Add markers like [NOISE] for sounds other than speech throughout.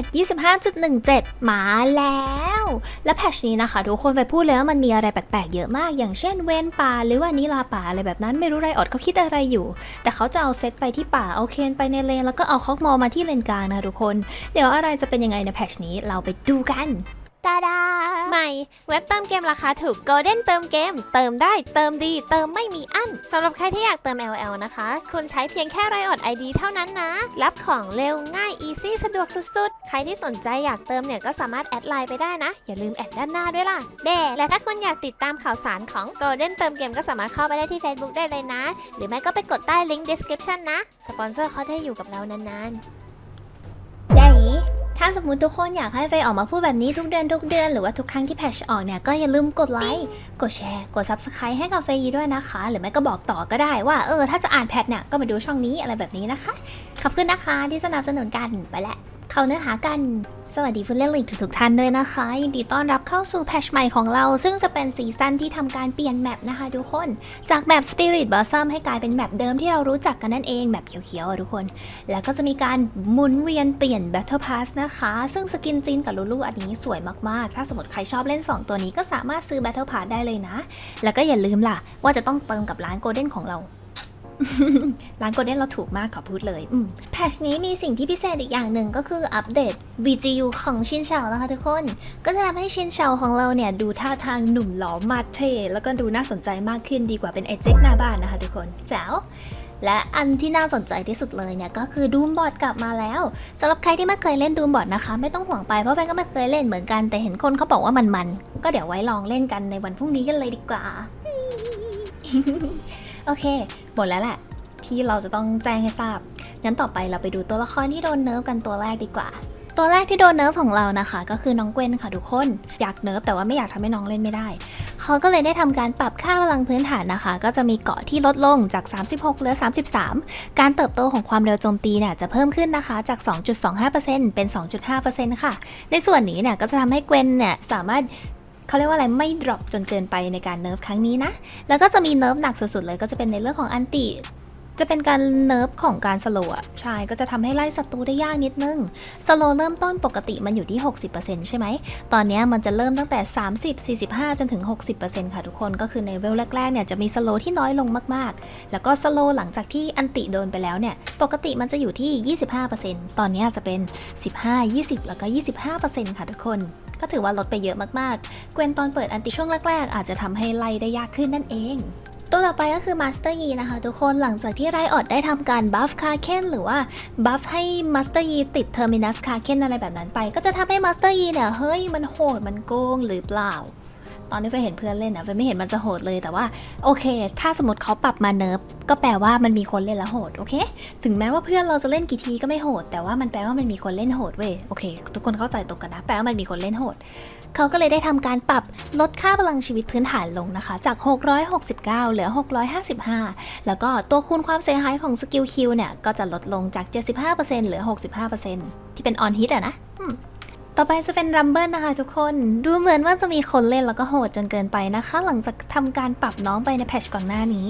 ท25.17 มาแล้ว และแพทนี้นะคะ ทุกคนไปพูดเลยว่ามันมีอะไรแปลกๆ เยอะมาก อย่างเช่นเวนป่าหรือว่านิลาป่าอะไรแบบนั้นไม่รู้ไรออดเขาคิดอะไรอยู่ แต่เขาจะเอาเซตไปที่ป่า เอาเคนไปในเลน แล้วก็เอาคอกมอมาที่เลนกลางนะทุกคน เดี๋ยวอะไรจะเป็นยังไงในแพทนี้เราไปดูกันตาดาใหม่ เว็บเติมเกมราคาถูก Golden เติมเกม เติมได้เติมดี เติมไม่มีอั้นสำหรับใครที่อยากเติม LL นะคะ คุณใช้เพียงแค่ไรออด ID เท่านั้นนะ รับของเร็วง่าย ซี่สะดวกสุดๆ ใครที่สนใจอยากเติมเนี่ยก็สามารถแอดไลน์ไปได้นะ อย่าลืมแอดด้านหน้าด้วยล่ะเด้และถ้าคุณอยากติดตามข่าวสารของ Golden เติมเกมก็สามารถเข้าไปได้ที่ Facebook ได้เลยนะ หรือไม่ก็ไปกดใต้ลิงก์ description นะ สปอนเซอร์เขาได้อยู่กับเรานานๆ ถ้าสมมติทุกคนอยากให้เฟยออกมาพูดแบบนี้ทุกเดือนทุกเดือนหรือว่าทุกครั้งที่แพทชออกเนี่ยก็อย่าลืมกดไลค์ กดแชร์ กด Subscribe ให้กับเฟยด้วยนะคะ หรือไม่ก็บอกต่อก็ได้ว่าเออถ้าจะอ่านแพทเนี่ยก็มาดูช่องนี้อะไรแบบนี้นะคะ ขอบคุณนะคะที่สนับสนุนกันไปและ เข้าเนื้อหากัน สวัสดีผู้เล่นลีกทุกๆท่านด้วยนะคะ ยินดีต้อนรับเข้าสู่แพชใหม่ของเรา ซึ่งจะเป็นซีซั่นที่ทำการเปลี่ยนแมปนะคะทุกคน จากแมป Spirit Blossom ให้กลายเป็นแมปเดิมที่เรารู้จักกันนั่นเองแบบเขียวๆอะทุกคน แล้วก็จะมีการหมุนเวียนเปลี่ยน Battle Pass นะคะ ซึ่งสกินจินกับลูลูอันนี้สวยมากๆ ถ้าสมมติใครชอบเล่น 2 ตัวนี้ก็สามารถซื้อ Battle Pass ได้เลยนะ แล้วก็อย่าลืมล่ะว่าจะต้องเติมกับร้าน Golden ของเรา ร้าน Golden เราถูกมากขอพูดเลยแพทชนี้มีสิ่งที่พิเศษอีกอย่างหนึ่งก็คืออัปเดต VGU ของชินเฉานะคะทุกคน ก็จะทำให้ชินเฉาของเราเนี่ย ดูท่าทางหนุ่มหล่อมาเท่แล้วก็ดูน่าสนใจมากขึ้นดีกว่าเป็นไอเจ็กหน้าบ้านนะคะทุกคนแจ๋วและอันที่น่าสนใจที่สุดเลยเนี่ยก็คือดูมบอดกลับมาแล้วสำหรับใครที่ไม่เคยเล่นดูมบอดนะคะ ไม่ต้องห่วงไปเพราะแฟนก็ไม่เคยเล่นเหมือนกันแต่เห็นคนเขาบอกว่ามันมันก็เดี๋ยวไว้ลองเล่นกันในวันพรุ่งนี้กันเลยดีกว่า โอเค หมดแล้วแหละ ที่เราจะต้องแจ้งให้ทราบ งั้นต่อไปเราไปดูตัวละครที่โดนเนิร์ฟกันตัวแรกดีกว่า ตัวแรกที่โดนเนิร์ฟของเรานะคะ ก็คือน้องเกวนค่ะทุกคน อยากเนิร์ฟแต่ว่าไม่อยากทำให้น้องเล่นไม่ได้ เขาก็เลยได้ทำการปรับค่าพลังพื้นฐานนะคะ ก็จะมีเกาะที่ลดลงจาก 36เหลือ 33 การเติบโตของความเร็วโจมตีเนี่ยจะเพิ่มขึ้นนะคะจาก 2.25%เป็น 2.5%ค่ะ ในส่วนนี้เนี่ยก็จะทำให้เกวนเนี่ยสามารถ เขาเรียกว่าอะไรไม่ดรอปจนเกินไปในการเนิร์ฟครั้งนี้นะ แล้วก็จะมีเนิร์ฟหนักสุดๆเลยก็จะเป็นในเรื่องของอันติ จะเป็นการเนิร์ฟของการสโลว์อะใช่ก็จะทำให้ไล่ศัตรูได้ยากนิดนึง สโลเริ่มต้นปกติมันอยู่ที่ 60%ใช่ไหม ตอนนี้มันจะเริ่มตั้งแต่ 30 45 จนถึง 60%ค่ะทุกคนก็คือในเวลแรกๆเนี่ยจะมีสโลที่น้อยลงมากๆ แล้วก็สโลหลังจากที่อันติโดนไปแล้วเนี่ยปกติมันจะอยู่ที่ 25%ตอนเนี้จะเป็น 15 20 แล้วก็ 25%ค่ะทุกคน ก็ถือว่าลดไปเยอะมากๆ เกวนตอนเปิดอันติช่วงแรกๆ อาจจะทำให้ไล่ได้ยากขึ้นนั่นเอง ตัวต่อไปก็คือ Master Yi นะคะ ทุกคนหลังจากที่ไรออดได้ทำการบัฟคาเคนหรือว่าบัฟให้ Master Yi ติด Terminus คาเคนอะไรแบบนั้นไป ก็จะทำให้ Master Yi เนี่ยเฮ้ยมันโหดมันโกงหรือเปล่า ตอนนี้เฟยเห็นเพื่อนเล่นอะเฟยไม่เห็นมันจะโหดเลยแต่ว่าโอเค ถ้าสมมติเขาปรับมาเนิร์ฟก็แปลว่ามันมีคนเล่นแล้วโหดโอเค ถึงแม้ว่าเพื่อนเราจะเล่นกี่ทีก็ไม่โหด แต่ว่ามันแปลว่ามันมีคนเล่นโหดเว้ยโอเค ทุกคนเข้าใจตรงกันนะแปลว่ามันมีคนเล่นโหดเขาก็เลยได้ทำการปรับลดค่าพลังชีวิตพื้นฐานลงนะคะ จาก 669 เหลือ 655 แล้วก็ตัวคูณความเสียหายของสกิลคิวเนี่ยก็จะลดลงจาก 75%เหลือ 65%ที่เป็นออนฮิตอะนะ ต่อไปจะเป็นรัมเบิลนะคะทุกคน ดูเหมือนว่าจะมีคนเล่นแล้วก็โหดจนเกินไปนะคะ หลังจากทำการปรับน้องไปในแพชก่อนหน้านี้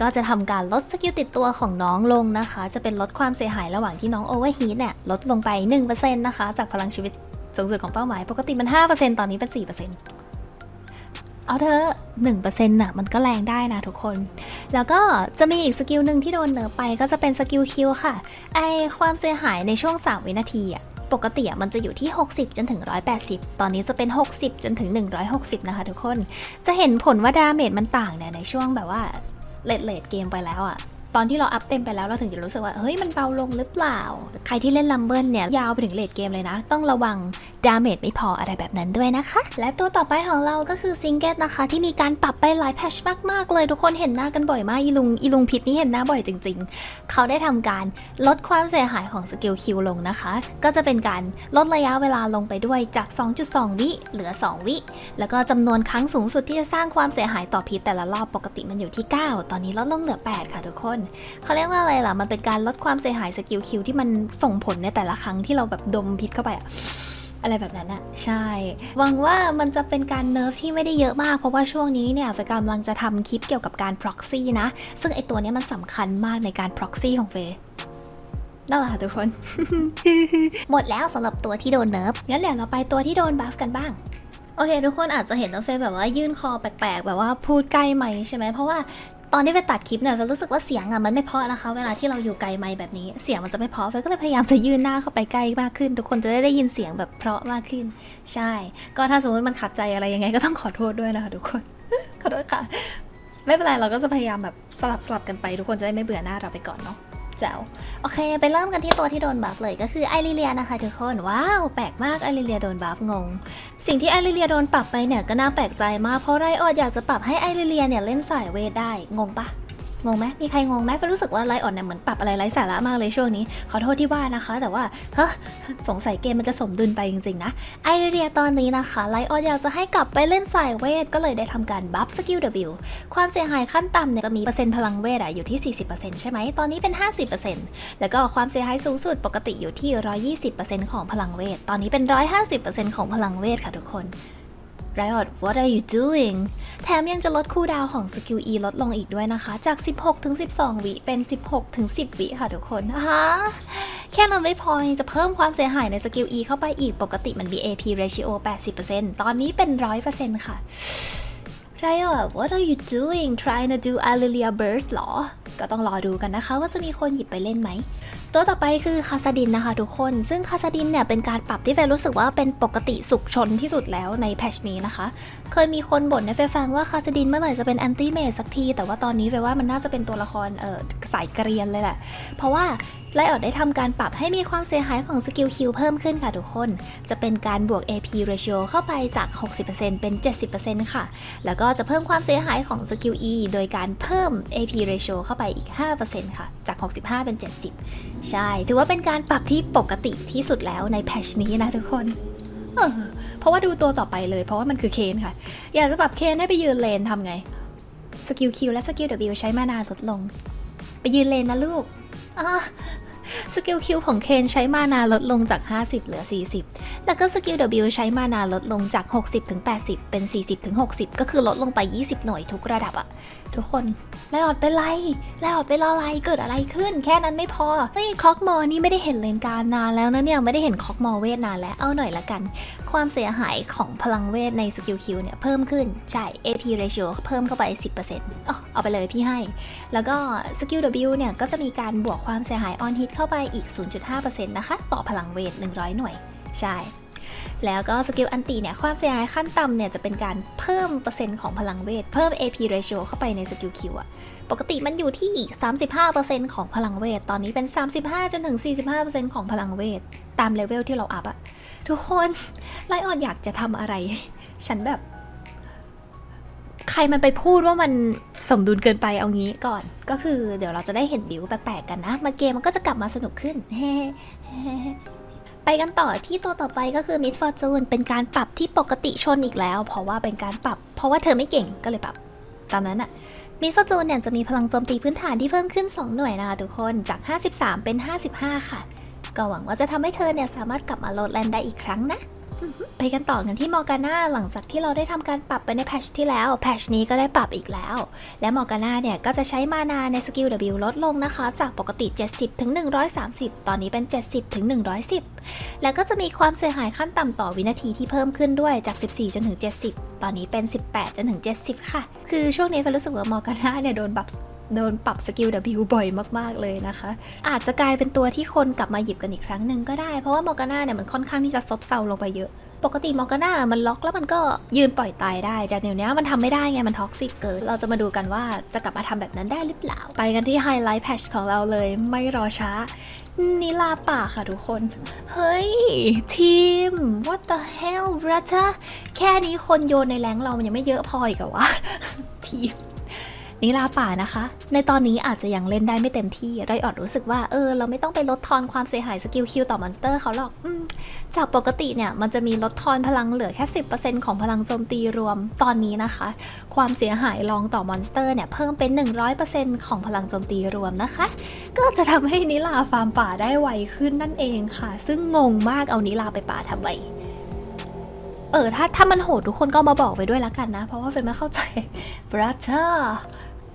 ก็จะทำการลดสกิลติดตัวของน้องลงนะคะ จะเป็นลดความเสียหายระหว่างที่น้องโอเวอร์ฮีทเนี่ยลดลงไป 1%นะคะ จากพลังชีวิตสูงสุดของเป้าหมาย ปกติมัน 5%ตอนนี้เป็น 4%เอาเธอะ1%น่ะมันก็แรงได้นะทุกคน แล้วก็จะมีอีกสกิลหนึ่งที่โดนเนิร์ไปก็จะเป็นสกิลคิวค่ะ ไอความเสียหายในช่วง 3 วินาทีอะ ปกติอะมันจะอยู่ที่ 60 จนถึง 180 ตอนนี้จะเป็น 60 จนถึง 160 นะคะทุกคน จะเห็นผลว่าดาเมจมันต่างเนี่ยในช่วงแบบว่าเลดเลดเกมไปแล้วอะ ตอนที่เราอัพเต็มไปแล้วเราถึงจะรู้สึกว่า เฮ้ย มันเบาลงหรือเปล่า ใครที่เล่นลัมเบิลเนี่ย ยาวไปถึงเลดเกมเลยนะ ต้องระวังดาเมจไม่พออะไรแบบนั้นด้วยนะคะ และตัวต่อไปของเราก็คือซิงเกิลนะคะ ที่มีการปรับไปหลายแพชมากๆเลย ทุกคนเห็นหน้ากันบ่อยมากอีลุงอีลุงพิษนี่เห็นหน้าบ่อยจริง ๆ เขาได้ทำการลดความเสียหายของสกิลคิวลงนะคะ ก็จะเป็นการลดระยะเวลาลงไปด้วยจาก 2.2 วิเหลือ 2 วิ แล้วก็จำนวนครั้งสูงสุดที่จะสร้างความเสียหายต่อพิษแต่ละรอบปกติมันอยู่ที่ 9 ตอนนี้ลดลงเหลือ 8 ค่ะทุกคนเขาเรียกว่าอะไรล่ะ มันเป็นการลดความเสียหายสกิลคิวที่มันส่งผลในแต่ละครั้งที่เราแบบดมพิษเข้าไปอะอะไรแบบนั้นอะใช่ หวังว่ามันจะเป็นการเนิร์ฟที่ไม่ได้เยอะมาก เพราะว่าช่วงนี้เนี่ยเฟยกำลังจะทำคลิปเกี่ยวกับการ proxy นะ ซึ่งไอตัวนี้มันสำคัญมากในการ proxy ของเฟยนั่นแหละค่ะทุกคน หมดแล้วสำหรับตัวที่โดนเนิร์ฟงั้นเดี๋ยวเราไปตัวที่โดนบัฟกันบ้าง โอเค ทุกคนอาจจะเห็นน้องเฟยแบบว่ายื่นคอแปลกๆ แบบว่าพูดใกล้ไมค์ใช่ไหมเพราะว่า ตอนที่ไปตัดคลิปเนี่ยเฟยรู้สึกว่าเสียงอะมันไม่เพาะนะคะ เวลาที่เราอยู่ไกลไมค์แบบนี้เสียงมันจะไม่เพาะเฟก็เลยพยายามจะยื่นหน้าเข้าไปใกล้มากขึ้น ทุกคนจะได้ได้ยินเสียงแบบเพาะมากขึ้น ใช่ ก็ถ้าสมมติมันขัดใจอะไรยังไงก็ต้องขอโทษด้วยนะคะทุกคนขอโทษค่ะ ไม่เป็นไรเราก็จะพยายามแบบสลับสลับกันไป ทุกคนจะได้ไม่เบื่อหน้าเราไปก่อนเนาะ แจ๋วโอเค ไปเริ่มกันที่ตัวที่โดนบัฟเลยก็คือไอริเลียนะคะทุกคน ว้าว แปลกมากไอริเลียโดนบัฟงง สิ่งที่ไอริเลียโดนปรับไปเนี่ยก็น่าแปลกใจมากเพราะไรออดอยากจะปรับให้ไอริเลียเนี่ยเล่นสายเวทได้งงปะ งงไหมมีใครงงไหมฟยรู้สึกว่าไลออนเนี่ยเหมือนปรับอะไรไร้สาระมากเลยช่วงนี้ ขอโทษที่ว่านะคะ แต่ว่าเฮ้อสงสัยเกมมันจะสมดุลไปจริงๆนะ ไอริเลียตอนนี้นะคะไลออนอยากจะให้กลับไปเล่นสายเวท ก็เลยได้ทำการบัฟสกิล W ความเสียหายขั้นต่ำเนี่ยจะมีเปอร์เซ็นต์พลังเวทอะอยู่ที่ 40%ใช่ไหมตอนนี้เป็น 50%แล้วก็ความเสียหายสูงสุดปกติอยู่ที่ 120%ของพลังเวท ตอนนี้เป็น 150%ของพลังเวทค่ะทุกคน Riot what are you doing แถมยังจะลดคูลดาวของสกิล E ลดลงอีกด้วยนะคะ จาก 16ถึง12 วิ เป็น 16ถึง10 วิค่ะทุกคนฮะแค่นั้นไม่พอจะเพิ่มความเสียหายในสกิล E เข้าไปอีกปกติมัน BAP ratio 80%ตอนนี้เป็น 100%ค่ะ Riot what are you doing trying to do Alilia Burst หรอ ก็ต้องรอดูกันนะคะว่าจะมีคนหยิบไปเล่นไหม ตัวต่อไปคือคาซาดินนะคะทุกคน ซึ่งคาซาดินเนี่ยเป็นการปรับที่เฟรู้สึกว่าเป็นปกติสุขชนที่สุดแล้วในแพชนี้นะคะ เคยมีคนบ่นในเฟฟังว่าคาซาดินเมื่อไหร่จะเป็นแอนตี้เมจสักที แต่ว่าตอนนี้เฟว่ามันน่าจะเป็นตัวละครเออสายเกรียนเลยแหละ เพราะว่า ไลออดได้ทำการปรับให้มีความเสียหายของสกิลคิวเพิ่มขึ้นค่ะทุกคน จะเป็นการบวก AP ratio เข้าไปจาก 60%เป็น 70%ค่ะ แล้วก็จะเพิ่มความเสียหายของสกิล E โดยการเพิ่ม AP ratio เข้าไปอีก 5%ค่ะ จาก 65 เป็น 70 ใช่ ถือว่าเป็นการปรับที่ปกติที่สุดแล้วในแพชนี้นะทุกคนเพราะว่าดูตัวต่อไปเลย เพราะว่ามันคือเคนค่ะ อยากจะปรับเคนให้ไปยืนเลนทำไงสกิล Q และสกิล W ใช้มานาลดลง ไปยืนเลนนะลูกอ่า สกิลคิวของเคนใช้มานาลดลงจาก 50 เหลือ 40 แล้วก็สกิล W ใช้มานาลดลงจาก 60ถึง80 เป็น 40ถึง60 ก็คือลดลงไป 20 หน่วยทุกระดับอะทุกคนไลออดเป็นไรไลออดเป็นอะไรเกิดอะไรขึ้น แค่นั้นไม่พอเฮ้ยคอกมอนี่ไม่ได้เห็นเลนการนานแล้วนะเนี่ยไม่ได้เห็นคอกมอเวทนานแล้วเอาหน่อยละกัน ความเสียหายของพลังเวทในสกิลคิวเนี่ยเพิ่มขึ้นใช่ AP ratio เพิ่มเข้าไป 10%อ๋อเอาไปเลยพี่ให้ แล้วก็สกิล W เนี่ยก็จะมีการบวกความเสียหายออนฮิตเข้าไปอีก 0.5%นะคะต่อพลังเวท 100 หน่วย ใช่ แล้วก็สกิลอันตีเนี่ย ความเสียหายขั้นต่ำเนี่ย จะเป็นการเพิ่มเปอร์เซ็นต์ของพลังเวท เพิ่ม AP ratio เข้าไปในสกิลคิวอะปกติมันอยู่ที่ 35%ของพลังเวท ตอนนี้เป็น 35จนถึง 45%ของพลังเวท ตามเลเวลที่เราอัพอะทุกคนไลออนอยากจะทำอะไร ฉันแบบ ใครมันไปพูดว่ามันสมดุลเกินไปเอางี้ก่อน ก็คือเดี๋ยวเราจะได้เห็นบิวแปลกๆกันนะ มาเกมมันก็จะกลับมาสนุกขึ้นเฮ้ ไปกันต่อที่ตัวต่อไปก็คือ Mid Fortune เป็นการปรับที่ปกติชนอีกแล้ว เพราะว่าเป็นการปรับ เพราะว่าเธอไม่เก่งก็เลยปรับ ตามนั้นอะมิฟจูนเนี่ยจะมีพลังโจมตีพื้นฐานที่เพิ่มขึ้น 2 หน่วยนะคะทุกคนจาก 53 เป็น 55 ค่ะ ก็หวังว่าจะทำให้เธอเนี่ยสามารถกลับมาโหลดแลนด์ได้อีกครั้งนะ ไปกันต่อกันที่มอร์กาน่าหลังจากที่เราได้ทำการปรับไปในแพชที่แล้ว แพชนี้ก็ได้ปรับอีกแล้ว และมอร์กาน่าเนี่ยก็จะใช้มานาในสกิล W ลดลงนะคะ จากปกติ 70 ถึง 130 ตอนนี้เป็น 70 ถึง 110 แล้วก็จะมีความเสียหายขั้นต่ำต่อวินาทีที่เพิ่มขึ้นด้วยจาก 14 จนถึง 70 ตอนนี้เป็น 18 จนถึง 70 ค่ะ คือช่วงนี้ฟรู้สึกว่ามอร์กาน่าเนี่ยโดนปรับ โดนปรับสกิล W บ่อยมาก ๆ เลยนะคะ อาจจะกลายเป็นตัวที่คนกลับมาหยิบกันอีกครั้งหนึ่งก็ได้ เพราะว่ามอร์กาน่าเนี่ยมันค่อนข้างที่จะซบเซาลงไปเยอะ ปกติมอร์กาน่ามันล็อกแล้วมันก็ยืนปล่อยตายได้ แต่เดี๋ยวนี้มันทำไม่ได้ไง มันท็อกซิกเกิน เราจะมาดูกันว่าจะกลับมาทำแบบนั้นได้หรือเปล่า ไปกันที่ไฮไลท์แพชของเราเลย ไม่รอช้านิลาป่าค่ะทุกคน เฮ้ย ทีม what the hell brother แค่นี้คนโยนในแรงเรามันยังไม่เยอะพออีกเหรอวะ ทีม นิลาป่านะคะ ในตอนนี้อาจจะยังเล่นได้ไม่เต็มที่ไรออดรู้สึกว่าเออ เราไม่ต้องไปลดทอนความเสียหายสกิลคิวต่อมอนสเตอร์เขาหรอกอจากปกติเนี่ย มันจะมีลดทอนพลังเหลือแค่ 10%ของพลังโจมตีรวมตอนนี้นะคะ ความเสียหายรองต่อมอนสเตอร์เนี่ย เพิ่มเป็น 100%ของพลังโจมตีรวมนะคะ ก็จะทำให้นิลาฟาร์มป่าได้ไวขึ้นนั่นเองค่ะ ซึ่งงงมากเอานิลาไปป่าทำไม ออถ้าถ้ามันโหดทุกคนก็มาบอกไปด้วยละกันนะ เพราะว่าเฟยไม่เข้าใจ brother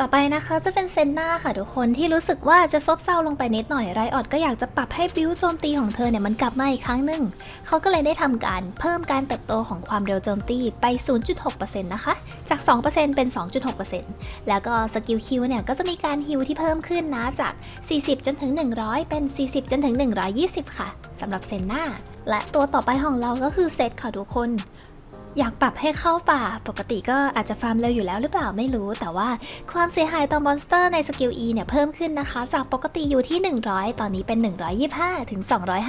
ต่อไปนะคะจะเป็นเซนนาค่ะทุกคนที่รู้สึกว่าจะซบเซาลงไปนิดหน่อยไรออดก็อยากจะปรับให้บิวโจมตีของเธอเนี่ยมันกลับมาอีกครั้งหนึ่งเขาก็เลยได้ทำการเพิ่มการเติบโตของความเร็วโจมตีไป 0.6%นะคะ จาก 2%เป็น 2.6%แล้วก็สกิลคิวเนี่ยก็จะมีการฮิวที่เพิ่มขึ้นนะจาก 40 จนถึง 100 เป็น 40 จนถึง 120 ค่ะสำหรับเซนนาและตัวต่อไปของเราก็คือเซตค่ะทุกคน อยากปรับให้เข้าป่า ปกติก็อาจจะฟาร์มเร็วอยู่แล้วหรือเปล่าไม่รู้ แต่ว่าความเสียหายต่อมอนสเตอร์ในสกิล E เนี่ยเพิ่มขึ้นนะคะ จากปกติอยู่ที่ 100 ตอนนี้เป็น 125 ถึง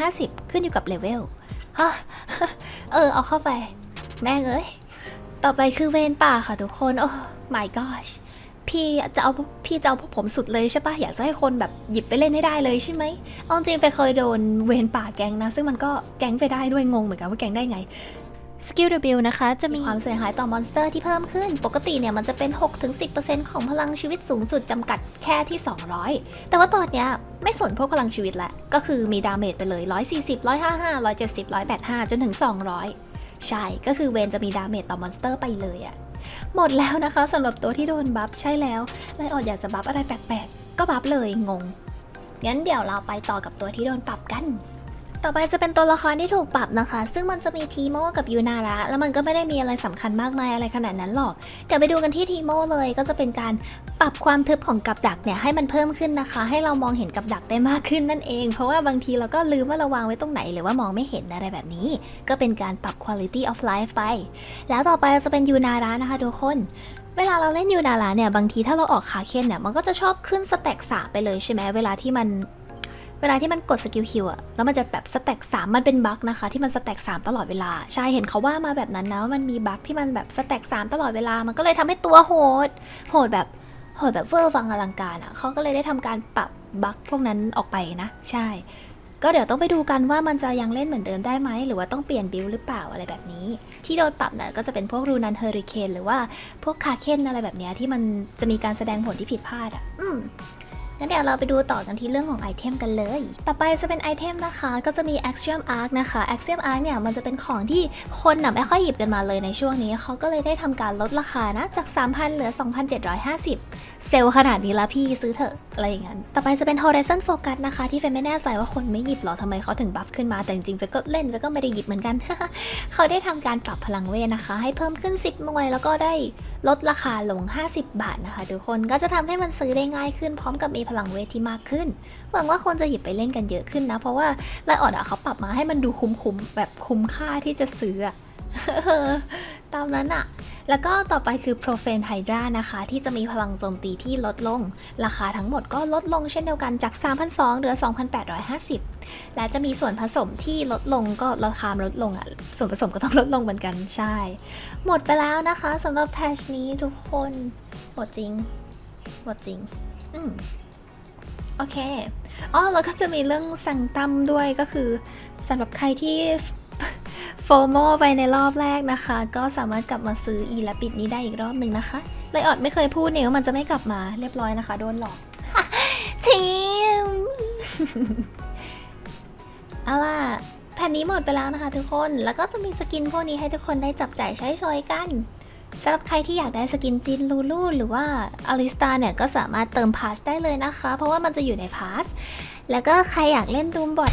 250 ขึ้นอยู่กับเลเวลเออ เอาเข้าไป แม่งเอ้ย ต่อไปคือเวนป่าค่ะทุกคน โอ้ my gosh พี่จะเอาพี่จะเอาพวกผมสุดเลยใช่ปะอยากจะให้คนแบบหยิบไปเล่นให้ได้เลยใช่ไหมเอาจริงไปเคยโดนเวนป่าแก๊งนะ ซึ่งมันก็แก๊งไปได้ด้วยงงเหมือนกันว่าแก๊งได้ไง สกิล W นะคะ จะมีความเสียหายต่อมอนสเตอร์ที่เพิ่มขึ้น ปกติเนี่ยมันจะเป็น 6-10%ของพลังชีวิตสูงสุดจำกัดแค่ที่ 200 แต่ว่าตอนเนี้ยไม่สนพวกพลังชีวิตละ ก็คือมีดาเมจไปเลย 140 155 170 185 จนถึง 200 ใช่ ก็คือเวนจะมีดาเมจต่อมอนสเตอร์ไปเลยอะหมดแล้วนะคะสำหรับตัวที่โดนบัฟใช่แล้วไลออดอยากจะบัฟอะไรแปลกๆ ก็บัฟเลยงงงั้นเดี๋ยวเราไปต่อกับตัวที่โดนปรับกัน ต่อไปจะเป็นตัวละครที่ถูกปรับนะคะ ซึ่งมันจะมีทีโมกับยูนาระแล้วมันก็ไม่ได้มีอะไรสำคัญมากมายอะไรขนาดนั้นหรอก เดี๋ยวไปดูกันที่ทีโมเลยก็จะเป็นการปรับความทึบของกับดักเนี่ยให้มันเพิ่มขึ้นนะคะ ให้เรามองเห็นกับดักได้มากขึ้นนั่นเอง เพราะว่าบางทีเราก็ลืมว่าเราวางไว้ตรงไหนหรือว่ามองไม่เห็นอะไรแบบนี้ ก็เป็นการปรับ quality of life ไป แล้วต่อไปจะเป็นยูนาระนะคะทุกคนเวลาเราเล่นยูนาระเนี่ยบางทีถ้าเราออกคาเคนเนี่ยมันก็จะชอบขึ้นสแต็กสามไปเลยใช่ไหมเวลาที่มัน เวลาที่มันกดสกิลคิวอะแล้วมันจะแบบสแต็กสามมันเป็นบั๊กนะคะ ที่มันสแต็กสามตลอดเวลา ใช่เห็นเขาว่ามาแบบนั้นนะว่ามันมีบั๊กที่มันแบบสแต็กสามตลอดเวลา มันก็เลยทำให้ตัวโหด โหดแบบโหดแบบเวอร์วังอลังการอะเขาก็เลยได้ทำการปรับบั๊กพวกนั้นออกไปนะ ใช่ ก็เดี๋ยวต้องไปดูกันว่ามันจะยังเล่นเหมือนเดิมได้ไหม หรือว่าต้องเปลี่ยนบิลหรือเปล่าอะไรแบบนี้ ที่โดนปรับเนี่ยก็จะเป็นพวกรูนันเฮอริเคนหรือว่าพวกคาเคนอะไรแบบเนี้ยที่มันจะมีการแสดงผลที่ผิดพลาดอะอืม งั้นเดี๋ยวเราไปดูต่อกันที่เรื่องของไอเทมกันเลย ต่อไปจะเป็นไอเทมนะคะ ก็จะมี Axiom Arc นะคะ Axiom Arc เนี่ยมันจะเป็นของที่คนน่ะไม่ค่อยหยิบกันมาเลยในช่วงนี้เขาก็เลยได้ทำการลดราคานะจาก 3,000 เหลือ 2,750 เซลล์ขนาดนี้ล้วพี่ซื้อเถอะอะไรอย่างนั้น ต่อไปจะเป็น Horizon Focus นะคะ ที่เฟยไม่แน่ใจว่าคนไม่หยิบหรอทำไมเขาถึงบัฟขึ้นมาแต่จริงๆเฟยก็เล่นเฟยก็ไม่ได้หยิบเหมือนกัน เขาได้ทำการปรับพลังเวทนะคะ ให้เพิ่มขึ้น 10 หน่วย แล้วก็ได้ลดราคาลง 50 บาทนะคะ ทุกคนก็จะทำให้มันซื้อได้ง่ายขึ้นพร้อมกับมีลังเวทที่มากขึ้น หวังว่าคนจะหยิบไปเล่นกันเยอะขึ้นนะ เพราะว่าไลออดอะเขาปรับมาให้มันดูคุ้มๆแบบคุ้มค่าที่จะซื้อตามนั้นอะแล้วก็ต่อไปคือ Profane Hydra นะคะ ที่จะมีพลังโจมตีที่ลดลง ราคาทั้งหมดก็ลดลงเช่นเดียวกันจาก 3,200เหลือ 2,850 และจะมีส่วนผสมที่ลดลงก็ราคาลดลงอะ ส่วนผสมก็ต้องลดลงเหมือนกันใช่ หมดไปแล้วนะคะสำหรับแพชนี้ทุกคน หมดจริง หมดจริง อืม อเคอ๋อแล้วก็จะมีเรื่องสั่งตั้มด้วยก็คือสำหรับใครที่โฟโมไปในรอบแรกนะคะ ก็สามารถกลับมาซื้ออีและปิดนี้ได้อีกรอบหนึ่งนะคะไลออดไม่เคยพูดเนี่ยว่ามันจะไม่กลับมาเรียบร้อยนะคะ โดนหลอกทีมเอาล่ะแผ่นนี้หมดไปแล้วนะคะทุกคน แล้วก็จะมีสกินพวกนี้ให้ทุกคนได้จับจ่ายใช้ชอยกัน สำหรับใครที่อยากได้สกินจินลูลูหรือว่าอลิสตาเนี่ยก็สามารถเติมพาสได้เลยนะคะ เพราะว่ามันจะอยู่ในพาส แล้วก็ใครอยากเล่นดูมบอท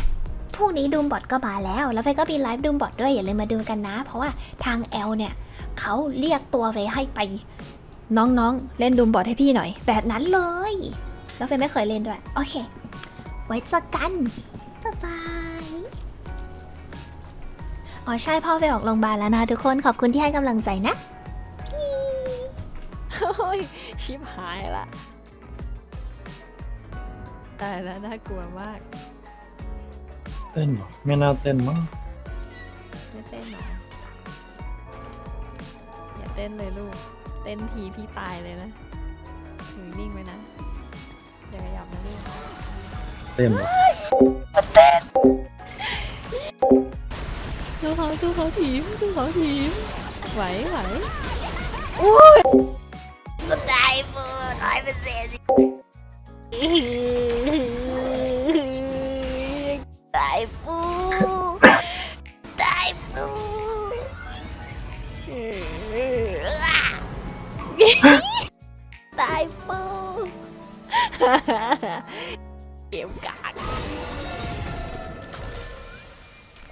พรุ่งนี้ดูมบอทก็มาแล้ว แล้วไฟก็มีไลฟ์ดูมบอทด้วยอย่าลืมมาดูกันนะ เพราะว่าทางแอลเนี่ยเขาเรียกตัวไฟให้ไป น้องๆ เล่นดูมบอทให้พี่หน่อย แบบนั้นเลย แล้วไฟไม่เคยเล่นด้วย โอเค ไว้เจอกันบ๊ายบายอ๋อใช่พ่อไปออกโรงพยาบาลแล้วนะทุกคนขอบคุณที่ให้กำลังใจนะ โอ้ยชิบหายละตายแล้วน่ากลัวมาก เต้นเหรอไม่น่าเต้นมั้งไม่เต้นหรออย่าเต้นเลยลูก เต้นทีพี่ตายเลยนะอยู่นิ่งไว้นะอย่าขยับนะลูกเต้นเหรอสู้เขาสู้เขาทีมสู้เขาทีมไหวไหวได้เบอร์ร้อย escutai-vos, [LAUGHS] ai vocês. Taipu! Taipu! Taipu!